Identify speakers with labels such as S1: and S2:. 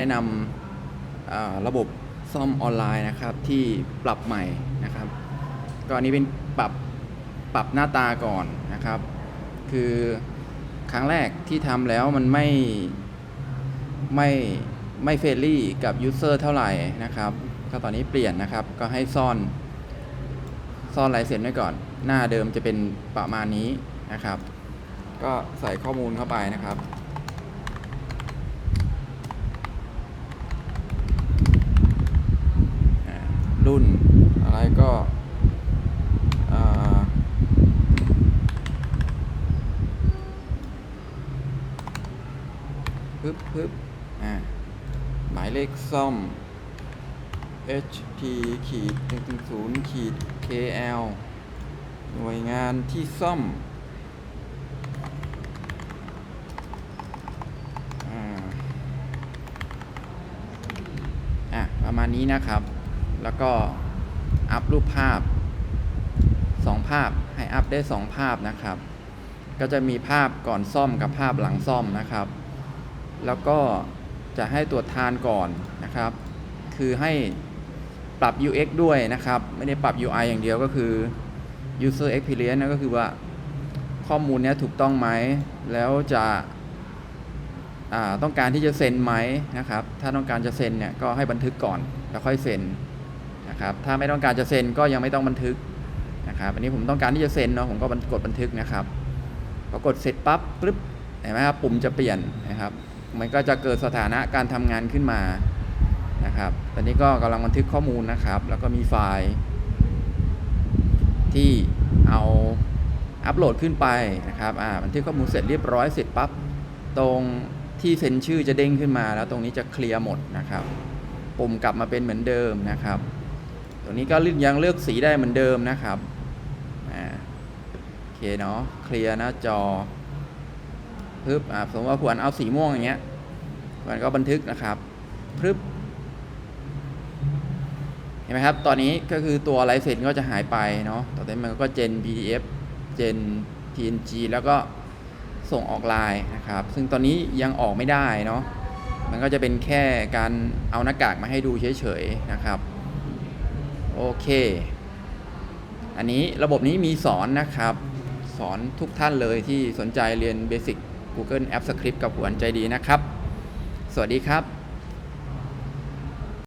S1: แนะนำระบบซ่อมออนไลน์นะครับที่ปรับใหม่นะครับ ก็อันนี้เป็นปรับปรับหน้าตาก่อนนะครับ คือครั้งแรกที่ทำแล้วมันไม่ไม่ไม่เฟรนลี่กับยูเซอร์เท่าไหร่นะครับก็ตอนนี้เปลี่ยนนะครับก็ให้ซ่อนซ่อนลายเซ็นไว้ก่อน หน้าเดิมจะเป็นประมาณนี้นะครับ ก็ใส่ข้อมูลเข้าไปนะครับ อ่า รุ่น อะไรก็ปึ๊บปึ๊บอ่าหมายเลขซ่อม HT ขีด110ขีด KL หน่วยงานที่ซ่อมอ่าอะประมาณนี้นะครับ แล้วก็อัพรูปภาพ 2 ภาพให้อัพได้ 2 ภาพนะครับ ก็จะมีภาพก่อนซ่อมกับภาพหลังซ่อมนะครับ แล้วก็จะให้ตรวจทานก่อนนะครับ คือให้ปรับ UX ด้วยนะครับ ไม่ได้ปรับ UI อย่างเดียวก็คือ user experience นะก็คือว่าข้อมูลนี้ถูกต้องไหม แล้วจะต้องการที่จะเซ็นไหมนะครับ ถ้าต้องการจะเซ็นเนี่ยก็ให้บันทึกก่อนแล้วค่อยเซ็น นะครับถ้าไม่ต้องการจะเซ็นก็ยังไม่ต้องบันทึกนะครับอันนี้ผมต้องการที่จะเซ็นเนาะผมก็กดบันทึกนะครับพอกดเสร็จปั๊บปึ๊บเห็นไหมครับปุ่มจะเปลี่ยนนะครับมันก็จะเกิดสถานะการทำงานขึ้นมานะครับตอนนี้ก็กำลังบันทึกข้อมูลนะครับ แล้วก็มีไฟล์ ที่เอาอัปโหลดขึ้นไปนะครับอ่าบันทึกข้อมูลเสร็จเรียบร้อยเสร็จปั๊บตรงที่เซ็นชื่อจะเด้งขึ้นมา แล้วตรงนี้จะเคลียร์หมดนะครับ ปุ่มกลับมาเป็นเหมือนเดิมนะครับ ตรงนี้ก็ยังเลือกสีได้เหมือนเดิมนะครับอ่าโอเคเนาะเคลียร์หน้าจอพึบอ่าสมมติว่าผวนเอาสีม่วงอย่างเงี้ยผวนก็บันทึกนะครับพึบเห็นไหมครับ ตอนนี้ก็คือตัวลายเซ็นก็จะหายไปเนาะต่อไปมันก็เจน PDF เจน TNG แล้วก็ส่งออกไลน์นะครับ ซึ่งตอนนี้ยังออกไม่ได้เนาะ มันก็จะเป็นแค่การเอาหน้ากากมาให้ดูเฉยๆนะครับ โอเค อันนี้ระบบนี้มีสอนนะครับ สอนทุกท่านเลยที่สนใจเรียนเบสิก Google App Script กับหวนใจดีนะครับ สวัสดีครับ